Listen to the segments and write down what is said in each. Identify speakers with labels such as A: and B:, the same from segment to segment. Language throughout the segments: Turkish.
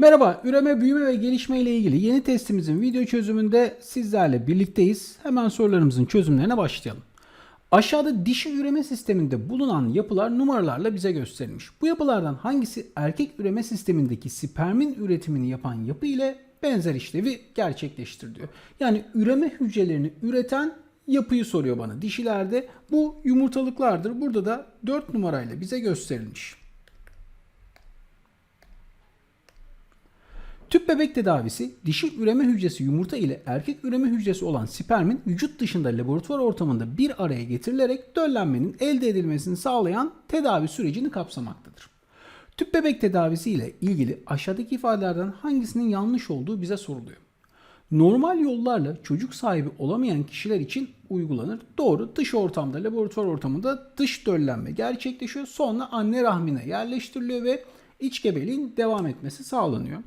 A: Merhaba, üreme, büyüme ve gelişme ile ilgili yeni testimizin video çözümünde sizlerle birlikteyiz. Hemen sorularımızın çözümlerine başlayalım. Aşağıda dişi üreme sisteminde bulunan yapılar numaralarla bize gösterilmiş. Bu yapılardan hangisi erkek üreme sistemindeki spermin üretimini yapan yapı ile benzer işlevi gerçekleştir diyor. Yani üreme hücrelerini üreten yapıyı soruyor bana. Dişilerde bu yumurtalıklardır. Burada da 4 numarayla bize gösterilmiş. Tüp bebek tedavisi dişi üreme hücresi yumurta ile erkek üreme hücresi olan spermin vücut dışında laboratuvar ortamında bir araya getirilerek döllenmenin elde edilmesini sağlayan tedavi sürecini kapsamaktadır. Tüp bebek tedavisi ile ilgili aşağıdaki ifadelerden hangisinin yanlış olduğu bize soruluyor. Normal yollarla çocuk sahibi olamayan kişiler için uygulanır. Doğru dış ortamda laboratuvar ortamında dış döllenme gerçekleşiyor. Sonra anne rahmine yerleştiriliyor ve iç gebeliğin devam etmesi sağlanıyor.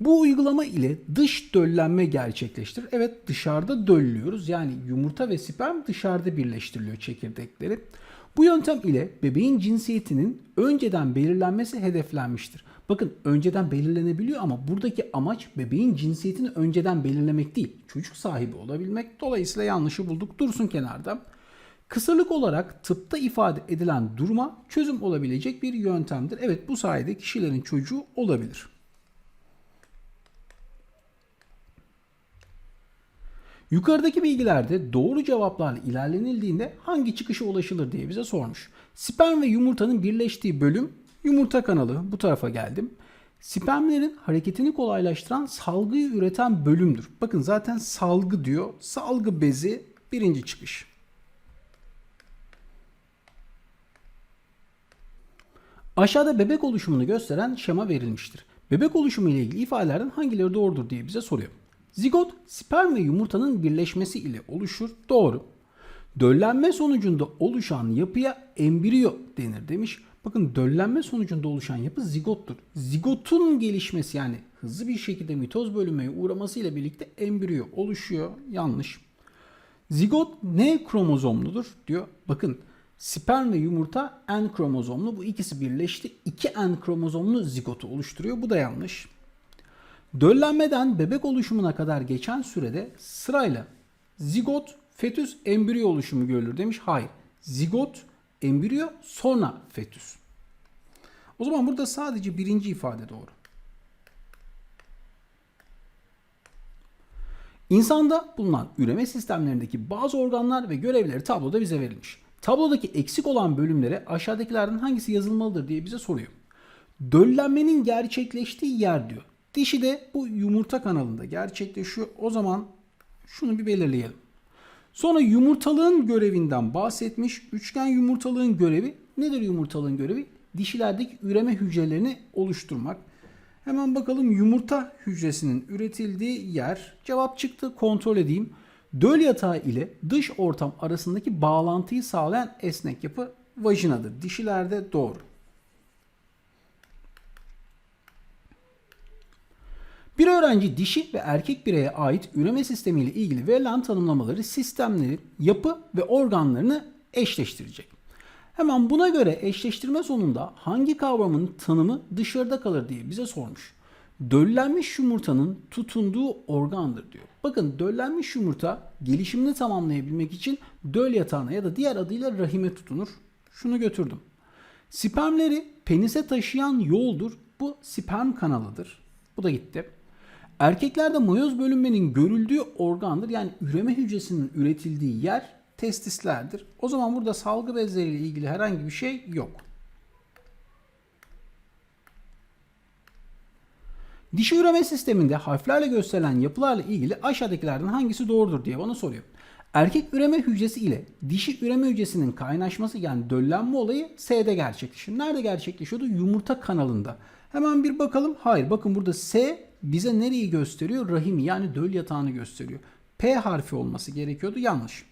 A: Bu uygulama ile dış döllenme gerçekleştirir. Evet dışarıda döllüyoruz. Yani yumurta ve sperm dışarıda birleştiriliyor çekirdekleri. Bu yöntem ile bebeğin cinsiyetinin önceden belirlenmesi hedeflenmiştir. Bakın önceden belirlenebiliyor ama buradaki amaç bebeğin cinsiyetini önceden belirlemek değil. Çocuk sahibi olabilmek. Dolayısıyla yanlışı bulduk. Dursun kenarda. Kısırlık olarak tıpta ifade edilen duruma çözüm olabilecek bir yöntemdir. Evet bu sayede kişilerin çocuğu olabilir. Yukarıdaki bilgilerde doğru cevaplarla ilerlenildiğinde hangi çıkışa ulaşılır diye bize sormuş. Sperm ve yumurtanın birleştiği bölüm yumurta kanalı bu tarafa geldim. Spermlerin hareketini kolaylaştıran salgıyı üreten bölümdür. Bakın zaten salgı diyor. Salgı bezi birinci çıkış. Aşağıda bebek oluşumunu gösteren şema verilmiştir. Bebek oluşumu ile ilgili ifadelerden hangileri doğrudur diye bize soruyor. Zigot sperm ve yumurtanın birleşmesi ile oluşur. Doğru. Döllenme sonucunda oluşan yapıya embriyo denir demiş. Bakın döllenme sonucunda oluşan yapı zigottur. Zigotun gelişmesi yani hızlı bir şekilde mitoz bölünmeye uğraması ile birlikte embriyo oluşuyor. Yanlış. Zigot ne kromozomludur diyor. Bakın sperm ve yumurta N kromozomlu. Bu ikisi birleşti. 2 N kromozomlu zigotu oluşturuyor. Bu da yanlış. Döllenmeden bebek oluşumuna kadar geçen sürede sırayla zigot, fetüs, embriyo oluşumu görülür demiş. Hayır. Zigot, embriyo, sonra fetüs. O zaman burada sadece birinci ifade doğru. İnsanda bulunan üreme sistemlerindeki bazı organlar ve görevleri tabloda bize verilmiş. Tablodaki eksik olan bölümlere aşağıdakilerden hangisi yazılmalıdır diye bize soruyor. Döllenmenin gerçekleştiği yer diyor. Dişi de bu yumurta kanalında gerçekleşiyor. O zaman şunu bir belirleyelim. Sonra yumurtalığın görevinden bahsetmiş. Üçgen yumurtalığın görevi nedir yumurtalığın görevi? Dişilerdeki üreme hücrelerini oluşturmak. Hemen bakalım yumurta hücresinin üretildiği yer. Cevap çıktı kontrol edeyim. Döl yatağı ile dış ortam arasındaki bağlantıyı sağlayan esnek yapı vajinadır. Dişilerde doğru. Bir öğrenci dişi ve erkek bireye ait üreme sistemiyle ilgili verilen tanımlamaları, sistemleri, yapı ve organlarını eşleştirecek. Hemen buna göre eşleştirme sonunda hangi kavramın tanımı dışarıda kalır diye bize sormuş. Döllenmiş yumurtanın tutunduğu organdır diyor. Bakın döllenmiş yumurta gelişimini tamamlayabilmek için döl yatağına ya da diğer adıyla rahime tutunur. Şunu götürdüm. Spermleri penise taşıyan yoldur. Bu sperm kanalıdır. Bu da gitti. Erkeklerde mayoz bölünmenin görüldüğü organdır. Yani üreme hücresinin üretildiği yer testislerdir. O zaman burada salgı bezleriyle ilgili herhangi bir şey yok. Dişi üreme sisteminde harflerle gösterilen yapılarla ilgili aşağıdakilerden hangisi doğrudur diye bana soruyor. Erkek üreme hücresi ile dişi üreme hücresinin kaynaşması yani döllenme olayı S'de gerçekleşir. Nerede gerçekleşiyordu? Yumurta kanalında. Hemen bir bakalım. Hayır bakın burada S bize nereyi gösteriyor? Rahimi yani döl yatağını gösteriyor. P harfi olması gerekiyordu. Yanlış.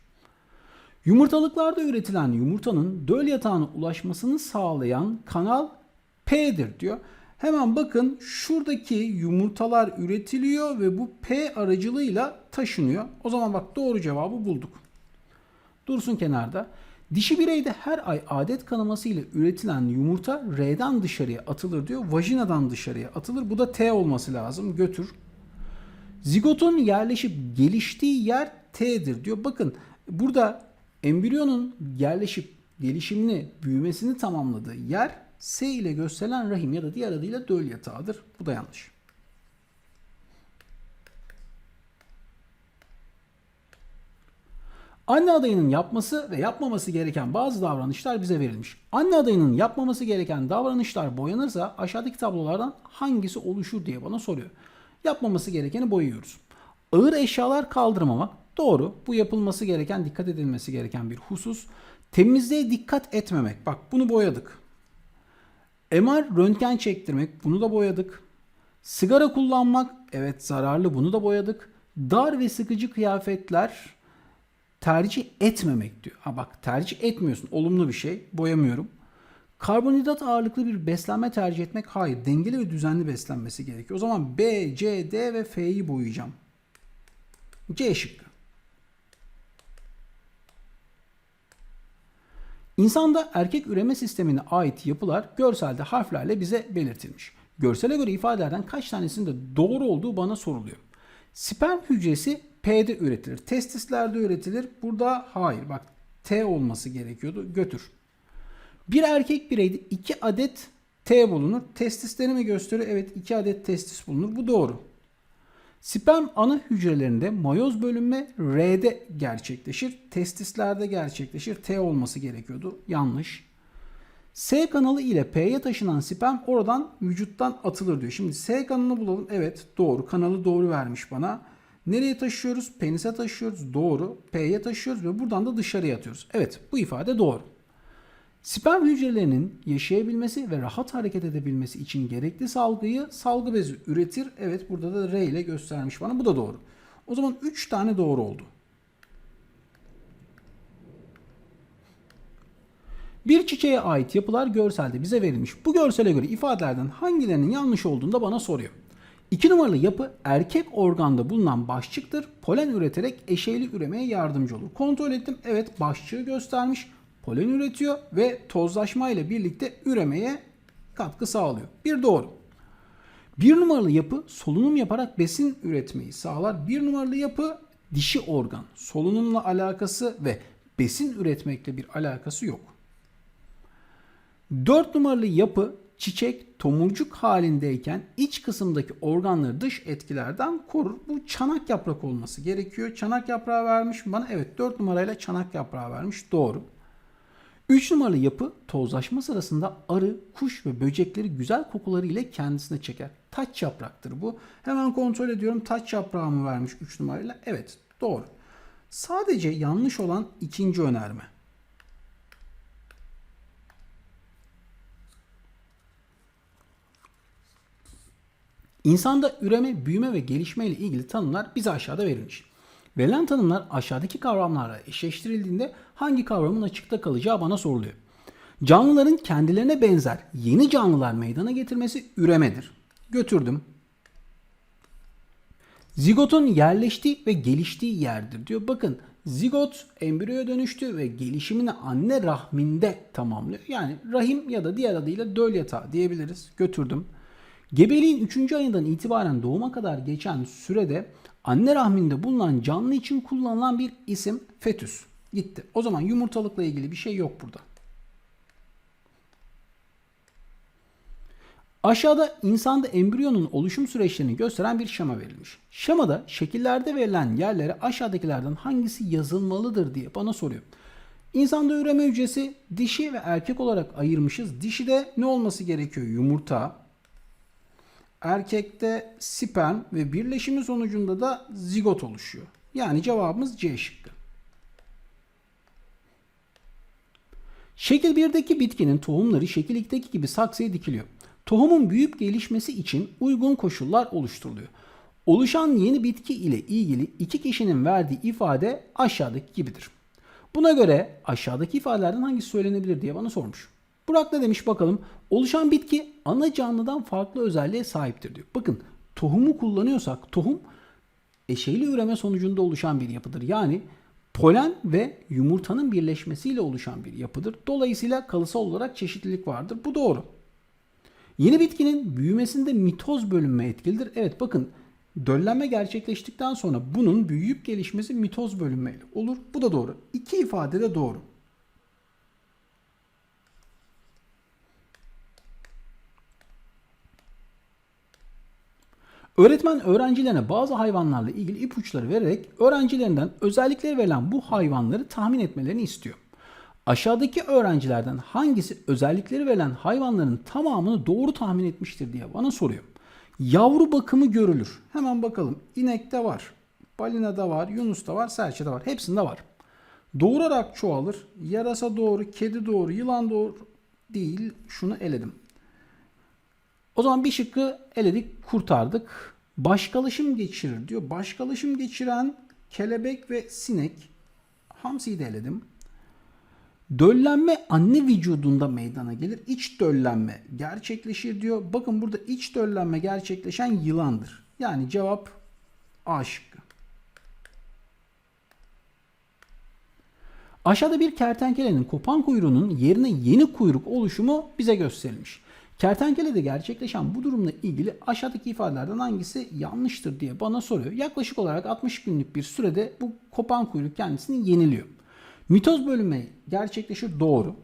A: Yumurtalıklarda üretilen yumurtanın döl yatağına ulaşmasını sağlayan kanal P'dir diyor. Hemen bakın şuradaki yumurtalar üretiliyor ve bu P aracılığıyla taşınıyor. O zaman bak doğru cevabı bulduk. Dursun kenarda. Dişi bireyde her ay adet kanaması ile üretilen yumurta R'den dışarıya atılır diyor. Vajinadan dışarıya atılır. Bu da T olması lazım. Götür. Zigotun yerleşip geliştiği yer T'dir diyor. Bakın burada embriyonun yerleşip gelişimini, büyümesini tamamladığı yer S ile gösterilen rahim ya da diğer adıyla döl yatağıdır. Bu da yanlış. Anne adayının yapması ve yapmaması gereken bazı davranışlar bize verilmiş. Anne adayının yapmaması gereken davranışlar boyanırsa aşağıdaki tablolardan hangisi oluşur diye bana soruyor. Yapmaması gerekeni boyuyoruz. Ağır eşyalar kaldırmamak doğru. Bu yapılması gereken, dikkat edilmesi gereken bir husus. Temizliğe dikkat etmemek. Bak bunu boyadık. MR röntgen çektirmek bunu da boyadık. Sigara kullanmak evet zararlı bunu da boyadık. Dar ve sıkıcı kıyafetler tercih etmemek diyor. Ha bak tercih etmiyorsun. Olumlu bir şey. Boyamıyorum. Karbonhidrat ağırlıklı bir beslenme tercih etmek hayır. Dengeli ve düzenli beslenmesi gerekiyor. O zaman B, C, D ve F'yi boyayacağım. C şıkkı. İnsanda erkek üreme sistemine ait yapılar görselde harflerle bize belirtilmiş. Görsele göre ifadelerden kaç tanesinin de doğru olduğu bana soruluyor. Sperm hücresi P'de üretilir. Testislerde üretilir. Burada hayır. Bak T olması gerekiyordu. Götür. Bir erkek bireyde 2 adet T bulunur. Testisleri mi gösteriyor? Evet 2 adet testis bulunur. Bu doğru. Sperm ana hücrelerinde mayoz bölünme R'de gerçekleşir. Testislerde gerçekleşir. T olması gerekiyordu. Yanlış. S kanalı ile P'ye taşınan sperm oradan vücuttan atılır diyor. Şimdi S kanalını bulalım. Evet doğru. Kanalı doğru vermiş bana. Nereye taşıyoruz? Penise taşıyoruz. Doğru. P'ye taşıyoruz ve buradan da dışarıya atıyoruz. Evet bu ifade doğru. Sperm hücrelerinin yaşayabilmesi ve rahat hareket edebilmesi için gerekli salgıyı salgı bezi üretir. Evet burada da R ile göstermiş bana. Bu da doğru. O zaman 3 tane doğru oldu. Bir çiçeğe ait yapılar görselde bize verilmiş. Bu görsele göre ifadelerden hangilerinin yanlış olduğunu da bana soruyor. 2 numaralı yapı erkek organda bulunan başçıktır. Polen üreterek eşeyli üremeye yardımcı olur. Kontrol ettim. Evet başçığı göstermiş. Polen üretiyor ve tozlaşma ile birlikte üremeye katkı sağlıyor. Bir doğru. Bir numaralı yapı solunum yaparak besin üretmeyi sağlar. Bir numaralı yapı dişi organ. Solunumla alakası ve besin üretmekle bir alakası yok. 4 numaralı yapı çiçek tomurcuk halindeyken iç kısımdaki organları dış etkilerden korur. Bu çanak yaprak olması gerekiyor. Çanak yaprağı vermiş bana. Evet 4 numarayla çanak yaprağı vermiş. Doğru. 3 numaralı yapı tozlaşma sırasında arı, kuş ve böcekleri güzel kokuları ile kendisine çeker. Taç yapraktır bu. Hemen kontrol ediyorum. Taç yaprağı mı vermiş 3 numarayla? Evet doğru. Sadece yanlış olan ikinci önerme. İnsanda üreme, büyüme ve gelişme ile ilgili tanımlar bize aşağıda verilmiş. Verilen tanımlar aşağıdaki kavramlarla eşleştirildiğinde hangi kavramın açıkta kalacağı bana soruluyor. Canlıların kendilerine benzer yeni canlılar meydana getirmesi üremedir. Götürdüm. Zigotun yerleştiği ve geliştiği yerdir diyor. Bakın zigot embriyoya dönüştü ve gelişimini anne rahminde tamamlıyor. Yani rahim ya da diğer adıyla döl yatağı diyebiliriz. Götürdüm. Gebeliğin 3. ayından itibaren doğuma kadar geçen sürede anne rahminde bulunan canlı için kullanılan bir isim fetüs. Gitti. O zaman yumurtalıkla ilgili bir şey yok burada. Aşağıda insanda embriyonun oluşum süreçlerini gösteren bir şema verilmiş. Şemada şekillerde verilen yerlere aşağıdakilerden hangisi yazılmalıdır diye bana soruyor. İnsanda üreme hücresi dişi ve erkek olarak ayırmışız. Dişi de ne olması gerekiyor? Yumurta, Erkekte sperm ve birleşimi sonucunda da zigot oluşuyor. Yani cevabımız C şıkkı. Şekil 1'deki bitkinin tohumları şekil 2'deki gibi saksıya dikiliyor. Tohumun büyüyüp gelişmesi için uygun koşullar oluşturuluyor. Oluşan yeni bitki ile ilgili iki kişinin verdiği ifade aşağıdaki gibidir. Buna göre aşağıdaki ifadelerden hangisi söylenebilir diye bana sormuş. Burak ne demiş bakalım. Oluşan bitki ana canlıdan farklı özelliğe sahiptir diyor. Bakın tohumu kullanıyorsak tohum eşeyli üreme sonucunda oluşan bir yapıdır. Yani polen ve yumurtanın birleşmesiyle oluşan bir yapıdır. Dolayısıyla kalısal olarak çeşitlilik vardır. Bu doğru. Yeni bitkinin büyümesinde mitoz bölünme etkilidir. Evet bakın döllenme gerçekleştikten sonra bunun büyüyüp gelişmesi mitoz bölünmeyle olur. Bu da doğru. İki ifade de doğru. Öğretmen öğrencilerine bazı hayvanlarla ilgili ipuçları vererek öğrencilerinden özellikleri verilen bu hayvanları tahmin etmelerini istiyor. Aşağıdaki öğrencilerden hangisi özellikleri verilen hayvanların tamamını doğru tahmin etmiştir diye bana soruyor. Yavru bakımı görülür. Hemen bakalım. İnekte var, balinada var, yunus'ta var, serçede var. Hepsinde var. Doğurarak çoğalır. Yarasa doğru, kedi doğru, yılan doğru değil. Şunu eledim. O zaman bir şıkkı eledik, kurtardık. Başkalaşım geçirir diyor. Başkalaşım geçiren kelebek ve sinek. Hamsiyi de eledim. Döllenme anne vücudunda meydana gelir. İç döllenme gerçekleşir diyor. Bakın burada iç döllenme gerçekleşen yılandır. Yani cevap A şıkkı. Aşağıda bir kertenkelenin kopan kuyruğunun yerine yeni kuyruk oluşumu bize gösterilmiş. Kertenkelede gerçekleşen bu durumla ilgili aşağıdaki ifadelerden hangisi yanlıştır diye bana soruyor. Yaklaşık olarak 60 günlük bir sürede bu kopan kuyruk kendisini yeniliyor. Mitoz bölünme gerçekleşir doğru.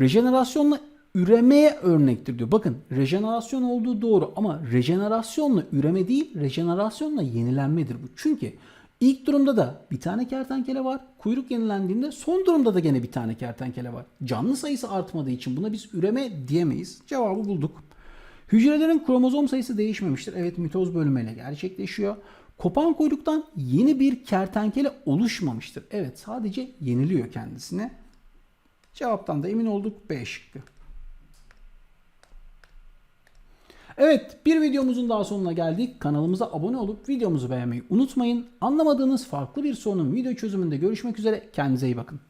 A: Rejenerasyonla üremeye örnektir diyor. Bakın rejenerasyon olduğu doğru ama rejenerasyonla üreme değil rejenerasyonla yenilenmedir bu. Çünkü ilk durumda da bir tane kertenkele var. Kuyruk yenilendiğinde son durumda da gene bir tane kertenkele var. Canlı sayısı artmadığı için buna biz üreme diyemeyiz. Cevabı bulduk. Hücrelerin kromozom sayısı değişmemiştir. Evet mitoz bölünmeyle gerçekleşiyor. Kopan kuyruktan yeni bir kertenkele oluşmamıştır. Evet sadece yeniliyor kendisine. Cevaptan da emin olduk B şıkkı. Evet bir videomuzun daha sonuna geldik. Kanalımıza abone olup videomuzu beğenmeyi unutmayın. Anlamadığınız farklı bir sorunun video çözümünde görüşmek üzere. Kendinize iyi bakın.